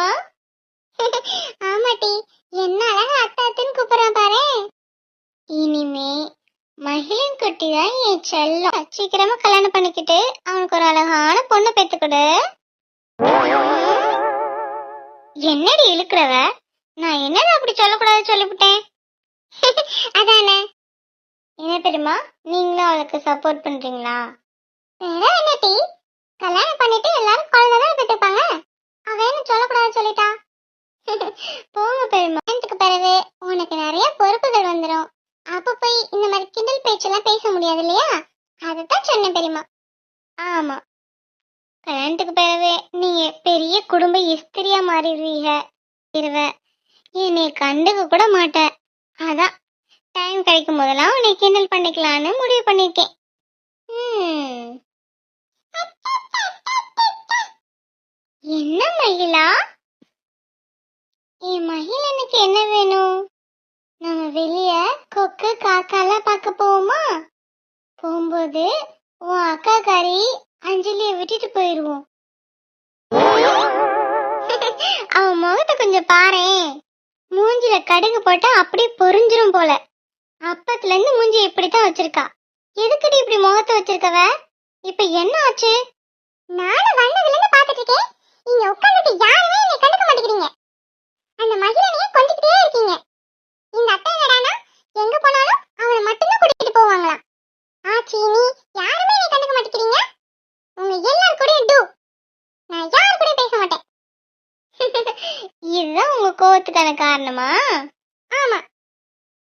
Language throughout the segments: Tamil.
தெரியுமா? ஆமாட்டி என்ன அழகா அத்தாத்துன்னு கூப்பிடுறான் பாரு. இனிமே மகிழின் குட்டி தான் என் செல்லம். சீக்கிரமா கல்யாணம் பண்ணிக்கிட்டு அவனுக்கு ஒரு அழகான பொண்ணு பெத்துக்கொடு என்னடி இழுக்கிறவ? நான் என்னது அப்படி சொல்லக்கூடாது சொல்லிவிட்டேன்? அதானே. என்ன தெரியுமா? நீங்களும் அவளுக்கு சப்போர்ட் பண்றீங்களா? வேற என்னடி? கல்யாணம் பண்ணிட்டு எல்லாரும் குழந்தை தான் பெற்றுப்பாங்க. அவன் சொல்லக்கூடாது சொல்லிட்டா. போங்க பெரியம்மா கல்யாணத்துக்கு பிறகு உனக்கு நிறைய பொறுப்புகள் வந்துடும் அப்ப போய் இந்த மாதிரி கிண்டல் பேச்செல்லாம் பேச முடியாது இல்லையா? அதைத்தான் சொன்னேன் பெரியம்மா. ஆமா. கல்யாணத்துக்கு பிறகு நீங்க பெரிய குடும்ப இஸ்திரியா மாறிடுவீங்க இருவ. என்னை கண்டுக்க கூட மாட்டேன் அதான் டைம் கிடைக்கும் போதெல்லாம் உன்னை கிண்டல் பண்ணிக்கலான்னு முடிவு பண்ணியிருக்கேன். என் மகிழனுக்கு என்ன வேணும்? நம்ம வெளிய கொக்கு காக்காலாம் பார்க்க போவோமா? போகும்போது உன் அக்கா காரி அஞ்சலியை விட்டுட்டு போயிடுவோம் அவன் முகத்தை கொஞ்சம் பாரேன். மூஞ்சில கடுகு போட்டா அப்படியே பொறிஞ்சிரும் போல. அப்பத்துல இருந்து மூஞ்சி இப்படித்தான் வச்சிருக்கா. எதுக்குடி இப்படி முகத்தை வச்சிருக்கவ? இப்ப என்ன ஆச்சு? நானும் வந்ததுல இருந்து பாத்துட்டு இருக்கேன். நீங்க உட்காந்துட்டு யாருமே என்னை கண்டுக்க மாட்டேங்கிறீங்க. அந்த மகிழனையே கொஞ்சிக்கிட்டே இருக்கீங்க. இந்த அத்தை என்னடானா எங்க போனாலும் அவனை மட்டும்தான் கூட்டிட்டு போவாங்களாம். ஆச்சி நீ யாருமே நீ கண்டுக்க மாட்டேங்கிறீங்க? உங்க எல்லாரும் கூட டூ நான் யார் கூட பேச மாட்டேன். இதுதான் உங்க கோவத்துக்கான காரணமா? ஆமா.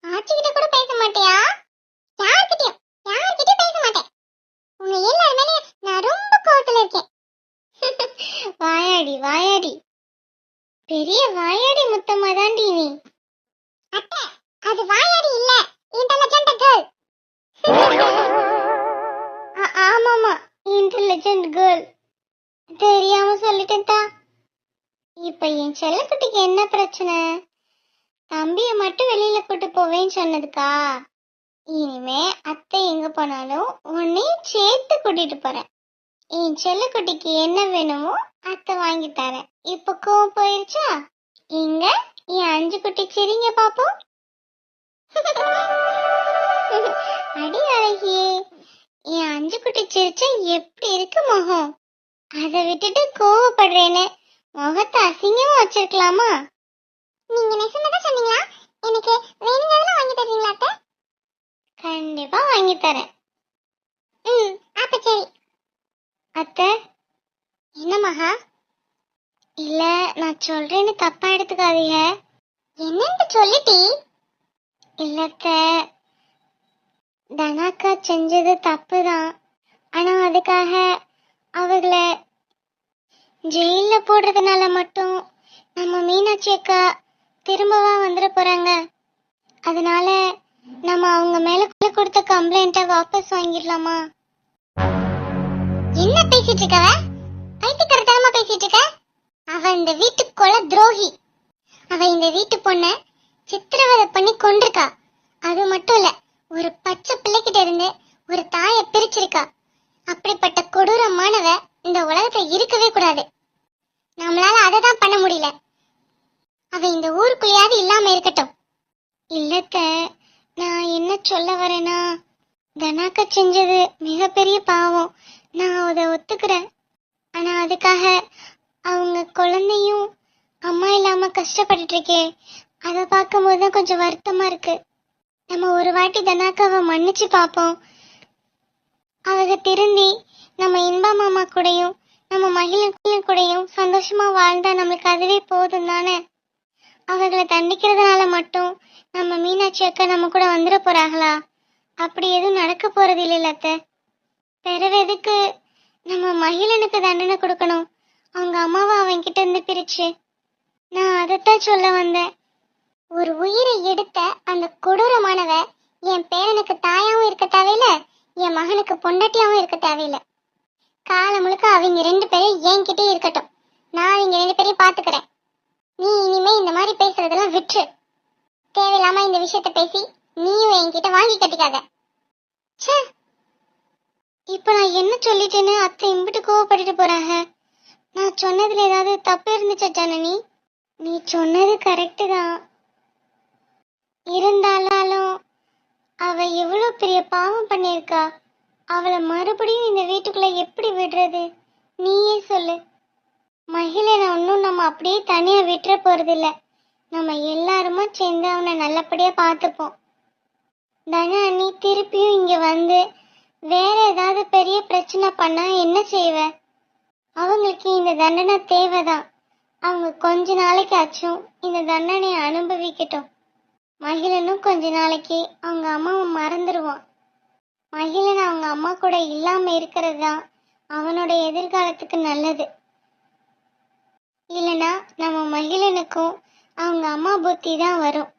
ஆச்சி கிட்ட கூட பேச மாட்டியா? யார்கிட்டயும் யார்கிட்டயும் பேச மாட்டேன். உங்க எல்லார் மேலே நான் ரொம்ப கோவத்துல இருக்கேன். வாயாடி வாயாடி. பெரிய வாயாடி முத்தம்மா தாண்டி நீ. அத்தை அது வாயாடி இல்ல. இன்டெலிஜென்ட் கேர்ள் ஆமாமா இன்டெலிஜென்ட் கேர்ள் தெரியாம சொல்லிட்டேன்டா இப்ப என் செல்லக்குட்டிக்கு என்ன பிரச்சனை? தம்பியை மட்டும் வெளியில கூட்டு போவேன்னு சொன்னதுக்கா? இனிமே அத்தை எங்க போனாலும் உன்னையும் சேர்த்து கூட்டிட்டு போறேன். என் செல்லக்குட்டிக்கு என்ன வேணுமோ அத்தை வாங்கி தரேன். இப்ப கோவம் போயிருச்சா? இங்க என் அஞ்சு குட்டி சரிங்க பாப்போம். அடி அழகியே. என் அஞ்சு குட்டி சிரிச்சா எப்படி இருக்கு முகம்? அதை விட்டுட்டு கோவப்படுறேன்னு முகத்தை அசிங்கமா வச்சிருக்கலாமா? நீங்க நெசந்தா சொன்னீங்களா? எனக்கு வேணுங்கிறதுல வாங்கி தருவீங்களா கண்டிப்பா வாங்கி தரேன். ம் அப்ப சரி. அத்தை என்ன மகா? இல்ல நான் சொல்றேன்னு தப்பா எடுத்துக்காதீங்க. என்னன்னு சொல்லிட்டி? இல்லத்த தனாக்கா செஞ்சது தப்பு தான் ஆனா அதுக்காக அவர்களை ஜெயில போடுறதுனால மட்டும் நம்ம மீனாட்சி அக்கா திரும்பவா வந்துட போறாங்க. அதனால நம்ம அவங்க மேல கொடுத்த கம்ப்ளைண்ட்டை வாபஸ் வாங்கிடலாமா? என்ன பேசிட்டு இருக்கவ பைத்தியக்காரத்தனமா பேசிட்டு இருக்க? அவ இந்த வீட்டு துரோகி. அவ இந்த வீட்டு பொண்ண சித்திரவதை பண்ணி கொண்டிருக்கா அது மட்டும் இல்ல ஒரு பச்சை பிள்ளைகிட்ட இருந்து ஒரு தாயை பிரிச்சிருக்கா. அப்படிப்பட்ட கொடூரமானவ இந்த உலகத்துல இருக்கவே கூடாது. நம்மளால அதை தான் பண்ண முடியல. அவ இந்த ஊருக்குள்ளேயாவது இல்லாம இருக்கட்டும். இல்லத்த நான் என்ன சொல்ல வரேனா தனாக்க செஞ்சது மிகப்பெரிய பாவம். நான் அதை ஒத்துக்கிறேன். ஆனா அதுக்காக அவங்க குழந்தையும் அம்மா இல்லாம கஷ்டப்பட்டுட்டு இருக்கே அதை பார்க்கும்போது தான் கொஞ்சம் வருத்தமா இருக்கு. நம்ம ஒரு வாட்டி தனாக்காவை மன்னிச்சு பார்ப்போம். அவங்க திருந்தி நம்ம இன்பா மாமா கூடயும் நம்ம மகிழன் கூடயும் சந்தோஷமா வாழ்ந்தா நம்மளுக்கு அதுவே போதும் தானே? அவர்களை தண்டிக்கிறதுனால மட்டும் நம்ம மீனாட்சி அக்கா நம்ம கூட வந்துட போறாங்களா? அப்படி எதுவும் நடக்க போறது இல்லை அத்தை. பெறுவதுக்கு? நம்ம மகிழனுக்கு தண்டனை கொடுக்கணும். அவங்க அம்மாவை அவன் கிட்ட இருந்து பிரிச்சு. நான் அதைத்தான் சொல்ல வந்தேன். ஒரு உயிரை எடுத்த அந்த கொடூரமானவ என் பேரனுக்கு தாயாவும் இருக்க தேவையில்ல என் மகனுக்கு பொண்டாட்டியாவும் இருக்க தேவையில்ல. காலம் முழுக்க அவங்க ரெண்டு பேரும் என்கிட்டே இருக்கட்டும். நான் அவங்க ரெண்டு பேரையும் பாத்துக்கிறேன் நீ இனிமே இந்த மாதிரி பேசுறதெல்லாம் விட்டுரு. தேவையில்லாம இந்த விஷயத்த பேசி நீயும் என்கிட்ட வாங்கி கட்டிக்காத. ச்சே! இப்ப நான் என்ன சொல்லிட்டேன்னு அத்தை இம்பிட்டு கோவப்பட்டுட்டு போறாங்க. நான் சொன்னதுல ஏதாவது தப்பு இருந்துச்சா ஜனனி? நீ சொன்னது கரெக்டு தான். இருந்தாலும் அவ எவ்வளவு பெரிய பாவம் பண்ணியிருக்கா. அவளை மறுபடியும் இந்த வீட்டுக்குள்ள எப்படி விடுறது? நீயே சொல்லு. மகிழனை ஒன்றும் நம்ம அப்படியே தனியாக விட்டுற போறதில்ல. நம்ம எல்லாருமா சேர்ந்து அவனை நல்லபடியாக பார்த்துப்போம். தனா நீ திருப்பியும் இங்கே வந்து வேற ஏதாவது பெரிய பிரச்சனை பண்ணா என்ன செய்வ? அவங்களுக்கு இந்த தண்டனை தேவைதான். அவங்க கொஞ்ச நாளைக்கு ஆச்சும் இந்த தண்டனையை அனுபவிக்கட்டும். மகிழனும் கொஞ்ச நாளைக்கு அவங்க அம்மாவை மறந்துடுவான் மகிழன் அவங்க அம்மா கூட இல்லாம இருக்கிறது தான் அவனோட எதிர்காலத்துக்கு நல்லது. இல்லைன்னா நம்ம மகிழனுக்கும் அவங்க அம்மா புத்தி தான் வரும்.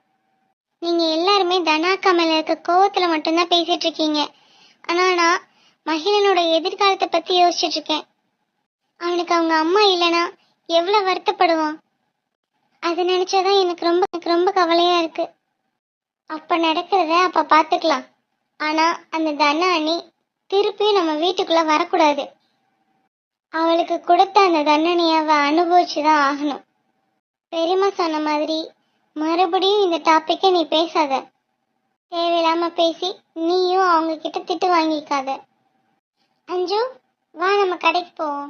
நீங்க எல்லாருமே தனாக்கா மேல இருக்க கோவத்துல மட்டும்தான் பேசிட்டு இருக்கீங்க. ஆனா நான் மகிழனோட எதிர்காலத்தை பத்தி யோசிச்சுட்டு இருக்கேன் அவனுக்கு அவங்க அம்மா இல்லைன்னா எவ்வளவு வருத்தப்படுவான்? அது நினைச்சாதான் எனக்கு ரொம்ப எனக்கு ரொம்ப கவலையா இருக்கு. அப்ப நடக்கிறத அப்ப பாத்துக்கலாம். ஆனா அந்த தன அணி திருப்பியும் நம்ம வீட்டுக்குள்ள வரக்கூடாது. அவளுக்கு கொடுத்த அந்த தண்டனையை அவ அனுபவிச்சுதான் ஆகணும். பெரியம்மா சொன்ன மாதிரி மறுபடியும் இந்த டாபிக்கை நீ பேசாத. தேவையில்லாம பேசி நீயும் அவங்க கிட்ட திட்டு வாங்கிக்காத. அஞ்சு வா நம்ம கடைக்கு போவோம்.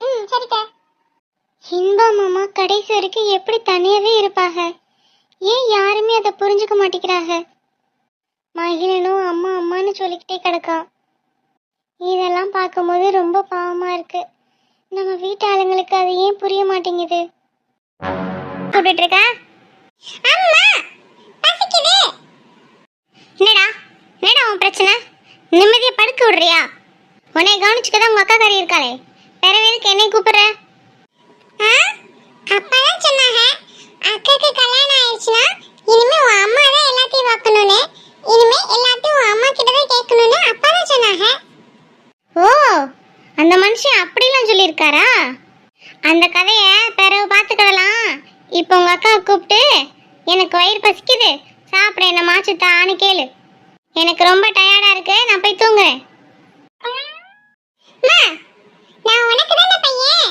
ம் சரிக்கா இன்பா மாமா கடைசி வரைக்கும் எப்படி தனியாவே இருப்பாங்க? ஏன் யாருமே அதை புரிஞ்சுக்க மாட்டேங்கிறாங்க? மகிழனும் அம்மா அம்மான்னு சொல்லிக்கிட்டே கிடக்கான் இதெல்லாம் பார்க்கும்போது ரொம்ப பாவமா இருக்கு. நம்ம வீட்டு ஆளுங்களுக்கு அது ஏன் புரிய மாட்டேங்குது? கூப்பிட்டு இருக்கா? அம்மா என்னடா? என்னடா உன் பிரச்சனை? நிம்மதியா படுக்க விடுறியா? உன்னை கவனிச்சுக்க தான் உங்க அக்கா கறி இருக்காளே. வேற எதுக்கு என்னை கூப்பிடுற? அப்பதான் சொன்னாங்க. அக்காக்கு கல்யாணம் ஆயிடுச்சுன்னா இனிமே உன் அம்மா தான் எல்லாத்தையும் பார்க்கணும்னு இனிமே எல்லாத்தையும் உன் அம்மா கிட்ட தான் கேட்கணும்னு அப்பா தான் சொன்னாங்க ஓ அந்த மனுஷன் அப்படிலாம் சொல்லியிருக்காரா அந்த கதையை பிறகு பார்த்துக்கிடலாம் இப்போ உங்க அக்கா கூப்பிட்டு எனக்கு வயிறு பசிக்குது சாப்பிட என்ன மாச்சுத்தான்னு கேளு எனக்கு ரொம்ப டயர்டா இருக்கு நான் போய் தூங்குறேன் நான் உனக்கு தானே பையன்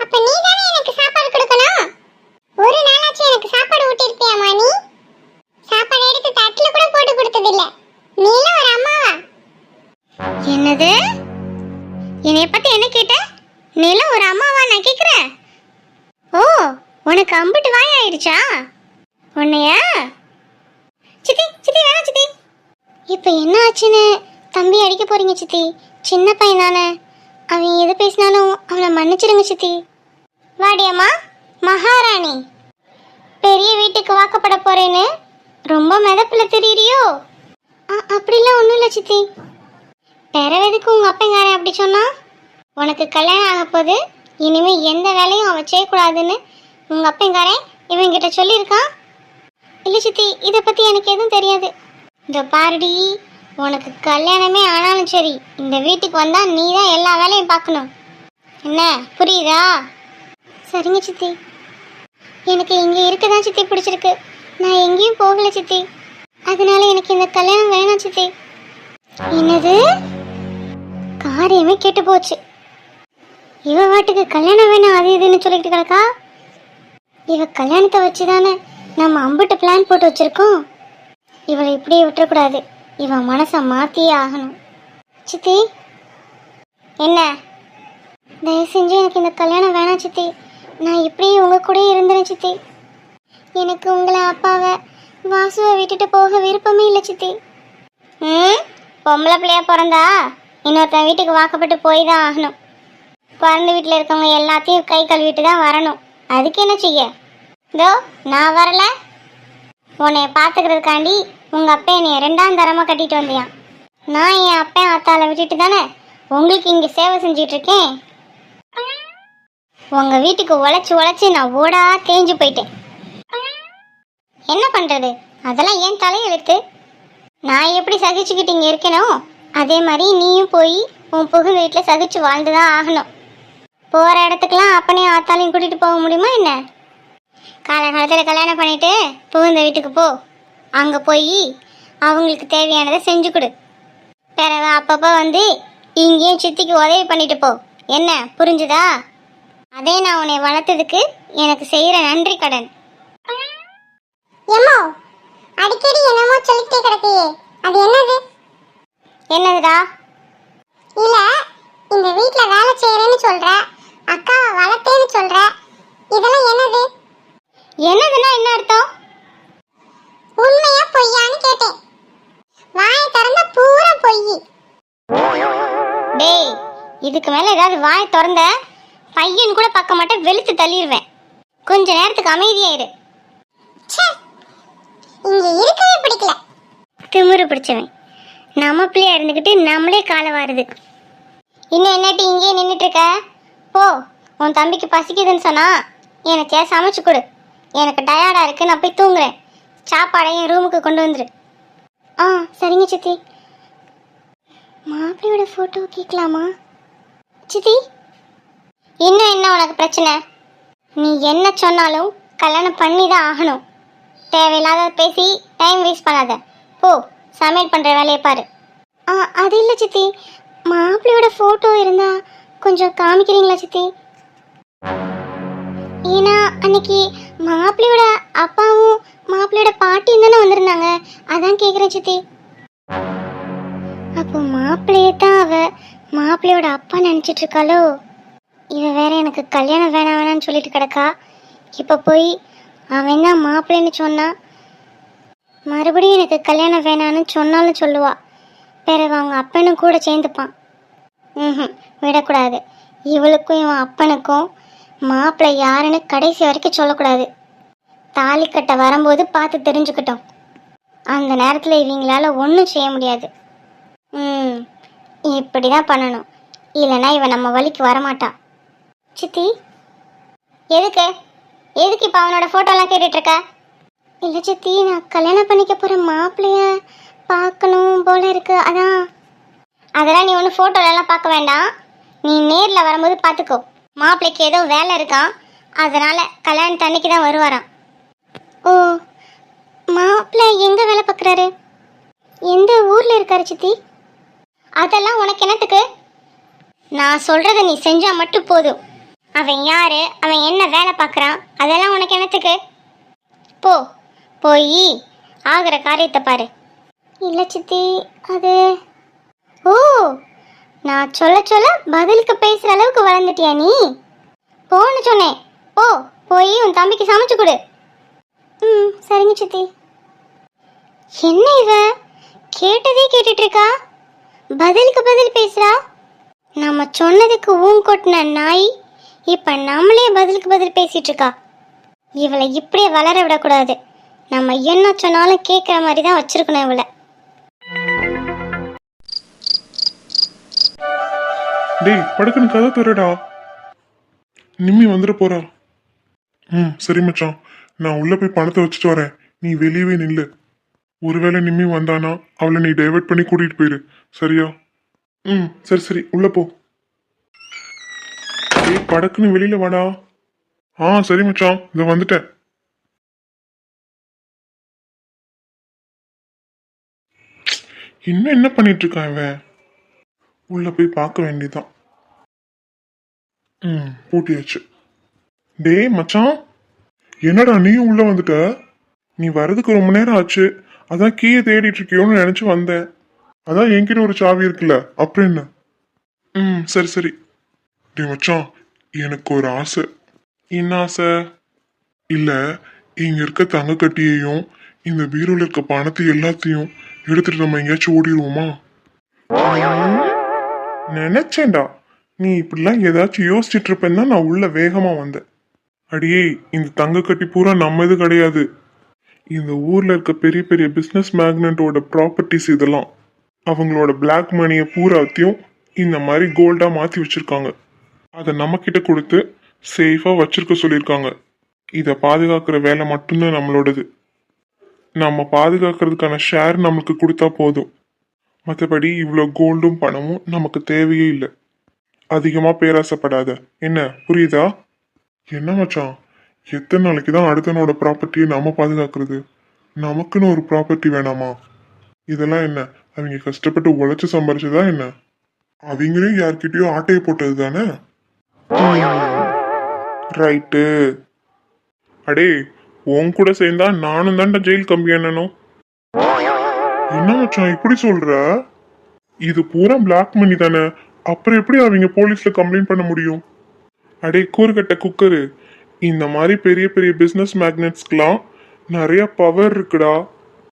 அப்ப நீ தானே எனக்கு சாப்பாடு கொடுக்கணும் ஒரு நாளாச்சும் எனக்கு சாப்பாடு ஊட்டிருப்பியாமா நீ சாப்பாடு எடுத்து தட்டுல கூட போட்டு நீனும் ஒரு அம்மாவா? என்னது? என்னைய பத்தி என்ன கேட்ட? நீலாம் ஒரு அம்மாவா நான் கேக்குறேன் ஓ உனக்கு அம்பிட்டு வாய் ஆயிடுச்சா உன்னைய? சித்தி சித்தி வேணா சித்தி. இப்போ என்ன ஆச்சுன்னு? தம்பி அடிக்க போறீங்க சித்தி. சின்ன பையன் தானே அவன் எது பேசினாலும் அவனை மன்னிச்சிடுங்க சித்தி. வாடியம்மா மகாராணி. பெரிய வீட்டுக்கு வாக்கப்பட போறேன்னு ரொம்ப மிதப்புல தெரியுறியோ? அப்படிலாம் ஒன்றும் இல்லை சித்தி. பிறவதுக்கு உங்க அப்பங்காரன் அப்படி சொன்னா? உனக்கு கல்யாணம் ஆக போகுது இனிமே எந்த வேலையும் அவன் செய்யக்கூடாதுன்னு உங்க அப்பங்காரன் இவங்கிட்ட சொல்லியிருக்கான்? இல்லை சித்தி இதை பத்தி எனக்கு எதுவும் தெரியாது. இந்த பாருடி உனக்கு கல்யாணமே ஆனாலும் சரி இந்த வீட்டுக்கு வந்தா நீ தான் எல்லா வேலையும் பார்க்கணும். என்ன புரியுதா? சரிங்க சித்தி. எனக்கு இங்க இருக்கதான் சித்தி பிடிச்சிருக்கு. நான் எங்கேயும் போகல சித்தி. அதனால எனக்கு இந்த கல்யாணம் வேணாம் சித்தி. என்னது? காரியமே கெட்டு போச்சு. இவ வாட்டுக்கு கல்யாணம் வேணாம் அது இதுன்னு சொல்லிட்டு கிடக்கா? இவ கல்யாணத்தை வச்சுதானே நம்ம அம்பிட்டு பிளான் போட்டு வச்சிருக்கோம். இவளை இப்படியே விட்டுறக்கூடாது. இவன் மனசை மாத்தியே ஆகணும். சித்தி என்ன? தயவு செஞ்சு எனக்கு இந்த கல்யாணம் வேணாம் சித்தி. நான் இப்படியே உங்க கூட இருந்துறேன் சித்தி. எனக்கு உங்களை அப்பாவை வாசுவை விட்டுட்டு போக விருப்பமே இல்லை சித்தி. ம்? பொம்பளை பிள்ளையா பிறந்தா இன்னொருத்தன் வீட்டுக்கு வாக்கப்பட்டு போய் தான் ஆகணும். பிறந்த வீட்டில் இருக்கவங்க எல்லாத்தையும் கை கழுவிட்டு தான் வரணும். அதுக்கு என்ன செய்ய? இதோ நான் வரல. உன்னை பார்த்துக்கிறதுக்காண்டி உங்கள் அப்பா என்னை ரெண்டாம் தரமாக கட்டிட்டு வந்தியான் நான் என் அப்பா அத்தால விட்டுட்டு தானே உங்களுக்கு இங்கே சேவை செஞ்சிட்டு இருக்கேன்? உங்கள் வீட்டுக்கு உழைச்சி உழைச்சி நான் ஓடா தேஞ்சு போயிட்டேன். என்ன பண்ணுறது அதெல்லாம் ஏன் தலையெழுத்து நான் எப்படி சகிச்சுக்கிட்டு இங்கே இருக்கணும் அதே மாதிரி நீயும் போய் உன் புகுந்த வீட்டில் சகிச்சு வாழ்ந்து தான் ஆகணும். போகிற இடத்துக்கெல்லாம் அப்பனையும் ஆத்தாலையும் கூட்டிகிட்டு போக முடியுமா என்ன? காலகாலத்தில் கல்யாணம் பண்ணிட்டு புகுந்த வீட்டுக்கு போ. அங்கே போய் அவங்களுக்கு தேவையானதை செஞ்சு கொடு. பிறகு அப்பப்போ வந்து இங்கேயும் சித்திக்கு உதவி பண்ணிட்டு போ. என்ன புரிஞ்சுதா? அதே நான் உன்னை வளர்த்ததுக்கு எனக்கு செய்கிற நன்றி கடன். எம்மோ? அடிக்கடி என்னமோ சொல்லிட்டே கிடக்கையே அது என்னது? என்னதுடா? இல்ல இந்த வீட்ல வேலை செய்யறேன்னு சொல்ற அக்காவை வளர்த்தேன்னு சொல்ற இதெல்லாம் என்னது? என்னதுன்னா என்ன அர்த்தம்? உண்மையா பொய்யான்னு கேட்டேன். வாயை திறந்த பூரா பொய். டேய் இதுக்கு மேல ஏதாவது வாயை திறந்த பையன் கூட பார்க்க மாட்டேன் வெளுத்து தள்ளிடுவேன் கொஞ்ச நேரத்துக்கு அமைதியா இரு இங்க இருக்கவே பிடிக்கல. திமிரு பிடிச்சவன். நம்ம பிள்ளையா இருந்துக்கிட்டு நம்மளே காலை வாருது. இன்னும் என்னட்டி இங்கேயே நின்றுட்டு இருக்க போ உன் தம்பிக்கு பசிக்குதுன்னு சொன்னா எனக்கு சமைச்சு கொடு. எனக்கு டயர்டா இருக்கு நான் போய் தூங்குறேன். சாப்பாடையும் ரூமுக்கு கொண்டு வந்துரு. ஆ சரிங்க சித்தி. மாப்பிள்ளையோட ஃபோட்டோ கேட்கலாமா? சித்தி? இன்னும் என்ன உனக்கு பிரச்சனை? நீ என்ன சொன்னாலும் கல்யாணம் பண்ணி தான் ஆகணும். தேவையில்லாத பேசி டைம் வேஸ்ட் பண்ணாத. போ சமையல் பண்ணுற வேலையை பாரு. ஆ அது இல்லை சித்தி. மாப்பிள்ளையோட ஃபோட்டோ இருந்தால் கொஞ்சம் காமிக்கிறீங்களா சித்தி? ஏன்னா அன்னைக்கு மாப்பிள்ளையோட அப்பாவும் மாப்பிள்ளையோட பாட்டியும் தானே வந்திருந்தாங்க. அதான் கேட்குறேன் சித்தி. அப்போ மாப்பிள்ளையே தான் அவ மாப்பிள்ளையோட அப்பா நினச்சிட்டு இருக்காளோ? இவ வேற எனக்கு கல்யாணம் வேணாம் வேணாம்னு சொல்லிட்டு கிடக்கா. இப்போ போய் அவன் தான் மாப்பிள்ளைன்னு சொன்னா? மறுபடியும் எனக்கு கல்யாணம் வேணான்னு சொன்னாலும் சொல்லுவா. பிறகு அவங்க அப்பனும் கூட சேர்ந்துப்பான். ம் விடக்கூடாது. இவளுக்கும் இவன் அப்பனுக்கும் மாப்பிள்ளை யாருன்னு கடைசி வரைக்கும் சொல்லக்கூடாது. தாலி கட்ட வரும்போது பார்த்து தெரிஞ்சுக்கிட்டோம். அந்த நேரத்தில் இவங்களால ஒன்றும் செய்ய முடியாது. ம் இப்படி தான் பண்ணணும். இல்லைன்னா இவன் நம்ம வழிக்கு வரமாட்டான். சித்தி எதுக்கு? எதுக்கு இப்போ அவனோட ஃபோட்டோலாம் கேட்டுட்ருக்க? இல்லை சித்தி நான் கல்யாணம் பண்ணிக்க போகிற மாப்பிள்ளைய பார்க்கணும் போல இருக்கு அதான். அதெல்லாம் நீ ஒன்றும் ஃபோட்டோலலாம் பார்க்க வேண்டாம். நீ நேரில் வரும்போது பார்த்துக்கோ. மாப்பிள்ளைக்கு ஏதோ வேலை இருக்கான் அதனால் கல்யாணத்து அன்னைக்கு தான் வருவாராம். ஓ மாப்பிள்ளை எங்கே வேலை பார்க்குறாரு? எந்த ஊரில் இருக்காரு சித்தி? அதெல்லாம் உனக்கு என்னத்துக்கு? நான் சொல்கிறத நீ செஞ்சால் மட்டும் போதும். அவன் யாரு? அவன் என்ன வேலை பார்க்குறான்? அதெல்லாம் உனக்கு என்னத்துக்கு? போ போய் ஆகிற காரியத்தை பாரு. இல்லை சித்தி அது ஓ நான் சொல்ல சொல்ல பதிலுக்கு பேசுகிற அளவுக்கு வளர்ந்துட்டியா நீ? போன்னு சொன்னேன். போ போய் உன் தம்பிக்கு சமைச்சு கொடு. ம் சரிங்க சித்தி. என்ன இவ? கேட்டதே கேட்டுட்டு இருக்கா பதிலுக்கு பதில் பேசுறா? நம்ம சொன்னதுக்கு ஊன் கொட்டின நாய் இப்ப நம்மளே பதிலுக்கு பதில் பேசிட்டு இருக்கா இவளை இப்படியே வளர விடக்கூடாது. நம்ம என்ன சொன்னாலும் கேட்குற மாதிரி தான் வச்சிருக்கணும் இவளை. டேய் படுக்கணும் கதை தரடா. நிம்மி வந்துட போறா. ம் சரி மச்சான். நான் உள்ள போய் பணத்தை வச்சுட்டு வரேன். நீ வெளியவே நில்லு. ஒருவேளை நிம்மி வந்தானா அவளை நீ டைவர்ட் பண்ணி கூட்டிட்டு போயிரு. சரியா? ம் சரி சரி. உள்ள போ. டேய் படக்குன்னு வெளியில வாடா. ஆ சரி மச்சான் இதை வந்துட்டேன். இன்னும் என்ன பண்ணிட்டு இருக்கான் இவன்? உள்ள போய் பார்க்க வேண்டியதுதான். ம் பூட்டியாச்சு. டேய் மச்சான் என்னடா நீயும் உள்ள வந்துட்ட? நீ வர்றதுக்கு ரொம்ப நேரம் ஆச்சு. அதான் கீயை தேடிட்டு இருக்கியோன்னு நினைச்சு வந்தேன். அதான் என்கிட்ட ஒரு சாவி இருக்குல்ல அப்புறம் என்ன? ம் சரி சரி. டே மச்சான் எனக்கு ஒரு ஆசை. என்ன ஆசை? இல்லை இங்கே இருக்க தங்க கட்டியையும் இந்த பீரோவில் இருக்க பணத்தை எல்லாத்தையும் எடுத்துட்டு நம்ம எங்கேயாச்சும் ஓடிடுவோமா? நினைச்சேன்டா. நீ இப்படிலாம் ஏதாச்சும் யோசிச்சுட்டு இருப்பேன்னு தான் நான் உள்ள வேகமாக வந்தேன். அடியே இந்த தங்க கட்டி பூரா நம்ம இது கிடையாது. இந்த ஊரில் இருக்க பெரிய பெரிய பிஸ்னஸ் மேக்னட்டோட ப்ராப்பர்ட்டிஸ் இதெல்லாம் அவங்களோட பிளாக் மணியை பூராத்தையும் இந்த மாதிரி கோல்டாக மாற்றி வச்சிருக்காங்க. அதை நம்மக்கிட்ட கொடுத்து சேஃபாக வச்சிருக்க சொல்லியிருக்காங்க. இதை பாதுகாக்கிற வேலை மட்டும்தான் நம்மளோடது. நம்ம பாதுகாக்கிறதுக்கான ஷேர் நம்மளுக்கு கொடுத்தா போதும். மற்றபடி இவ்வளோ கோல்டும் பணமும் நமக்கு தேவையே இல்லை. அதிகமாக பேராசைப்படாத. என்ன புரியுதா? என்ன மச்சான்? எத்தனை நாளைக்கு தான் அடுத்தனோட ப்ராப்பர்ட்டியை நம்ம பாதுகாக்கிறது? நமக்குன்னு ஒரு ப்ராப்பர்ட்டி வேணாமா? இதெல்லாம் என்ன? அவங்க கஷ்டப்பட்டு உழைச்சி சம்பாரிச்சதா என்ன? அவங்களையும் யார்கிட்டயோ ஆட்டையை போட்டது தானே ரைட்டு அடே உன் கூட சேர்ந்தா நானும் தான்டா ஜெயில் கம்பி என்னனும் என்ன மச்சான் இப்படி சொல்ற? இது பூரா பிளாக் மணி தானே. அப்புறம் எப்படி அவங்க போலீஸ்ல கம்ப்ளைண்ட் பண்ண முடியும்? அடே கூறுகட்ட குக்கரு. இந்த மாதிரி பெரிய பெரிய பிஸ்னஸ் மேக்னெட்ஸ்க்கெலாம் நிறைய பவர் இருக்குடா.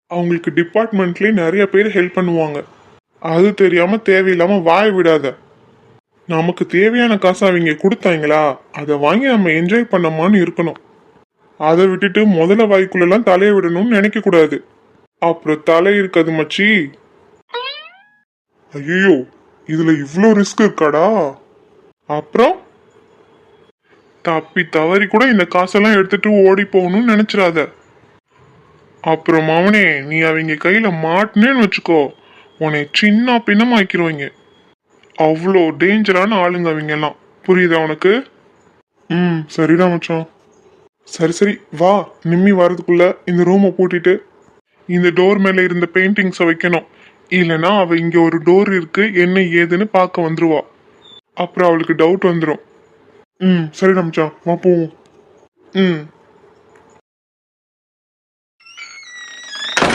அவங்களுக்கு டிபார்ட்மெண்ட்லேயே நிறைய பேர் ஹெல்ப் பண்ணுவாங்க. அது தெரியாம தேவையில்லாம வாய் விடாத. நமக்கு தேவையான காசை அவங்க கொடுத்தாங்களா? அதை வாங்கி நம்ம என்ஜாய் பண்ணமான்னு இருக்கணும். அதை விட்டுட்டு முதல்ல வாய்க்குள்ளெல்லாம் தலையை விடணும்னு நினைக்க கூடாது. அப்புறம் தலை இருக்காது மச்சி. ஐயோ இதுல இவ்வளோ ரிஸ்க் இருக்காடா? அப்புறம்? தப்பி தவறி கூட இந்த காசெல்லாம் எடுத்துட்டு ஓடி போகணும்னு நினைச்சிடாத. அப்புறம் அவனே நீ அவங்க கையில மாட்டினேன்னு வச்சுக்கோ. உன்னை சின்ன பின்னமாக்கிடுவாங்க அவ்வளோ டேஞ்சரான ஆளுங்க அவங்க எல்லாம் புரியுதா உனக்கு? ம் சரிடா மச்சான். சரி சரி வா நிம்மி வரதுக்குள்ள இந்த ரூமை பூட்டிட்டு இந்த டோர் மேலே இருந்த பெயிண்டிங்ஸை வைக்கணும். இல்லைன்னா அவ இங்கே ஒரு டோர் இருக்கு என்ன ஏதுன்னு பார்க்க வந்துருவா. அப்புறம் அவளுக்கு டவுட் வந்துடும் ம் சரிடா மச்சான் வா போவோம். ம்.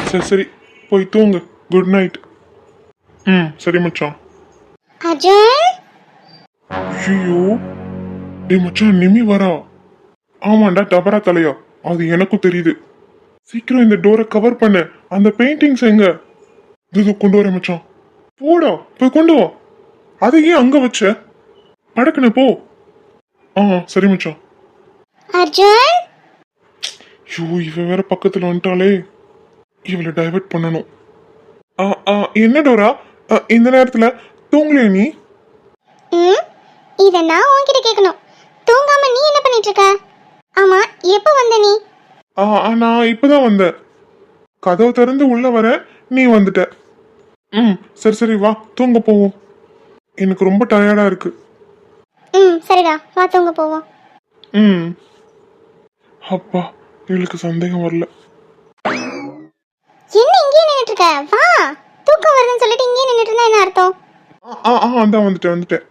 சரி சரி போய் தூங்கு. குட் நைட் ம் சரி மச்சான். அர்ஜுன் ஐயோ டேய் மச்சான் நிமி வரா. ஆமாண்டா டபரா தலையா. அது எனக்கும் தெரியுது. சீக்கிரம் இந்த டோரை கவர் பண்ண. அந்த பெயிண்டிங்ஸ் எங்க? இது கொண்டு வரேன் மச்சான். போடா போய் கொண்டு வா. அதை ஏன் அங்க வச்ச? படக்குன போ. ஆ சரி மச்சான். அர்ஜுன் ஐயோ இவ வேற பக்கத்துல வந்துட்டாளே. இவளை டைவர்ட் பண்ணணும். ஆ ஆ என்ன டோரா? இந்த நேரத்துல தூங்கலையா நீ? ம் இத நான் உன்கிட்ட கேட்கணும். தூங்காம நீ என்ன பண்ணிட்டு இருக்க? ஆமா எப்போ வந்த நீ? ஆ ஆ, நான் இப்பதான் வந்தேன். கதவை திறந்து உள்ள வர நீ வந்துட்ட. ம் சரி சரி வா தூங்க போவோம். எனக்கு ரொம்ப டயர்டா இருக்கு. ம் சரிடா வா தூங்க போவோம். ம். அப்பா இவளுக்கு சந்தேகம் வரல. என்ன இங்கேயே நின்னுட்டு இருக்க? வா தூக்கம் வருதுன்னு சொல்லிட்டு இங்கேயே நின்னுட்டு இருந்தா என்ன அர்த்தம்? ஆ ஆ அதான் வந்துட்டேன் வந்துட்டேன்.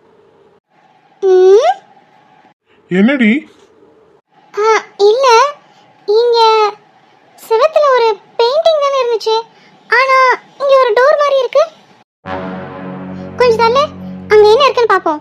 என்னடி? இல்ல. இங்க செவத்துல ஒரு பெயிண்டிங் தானே இருந்துச்சு. ஆனா இங்க ஒரு டோர் மாதிரி இருக்கு. கொஞ்சம் தள்ள. அங்க என்ன இருக்குன்னு பாப்போம்.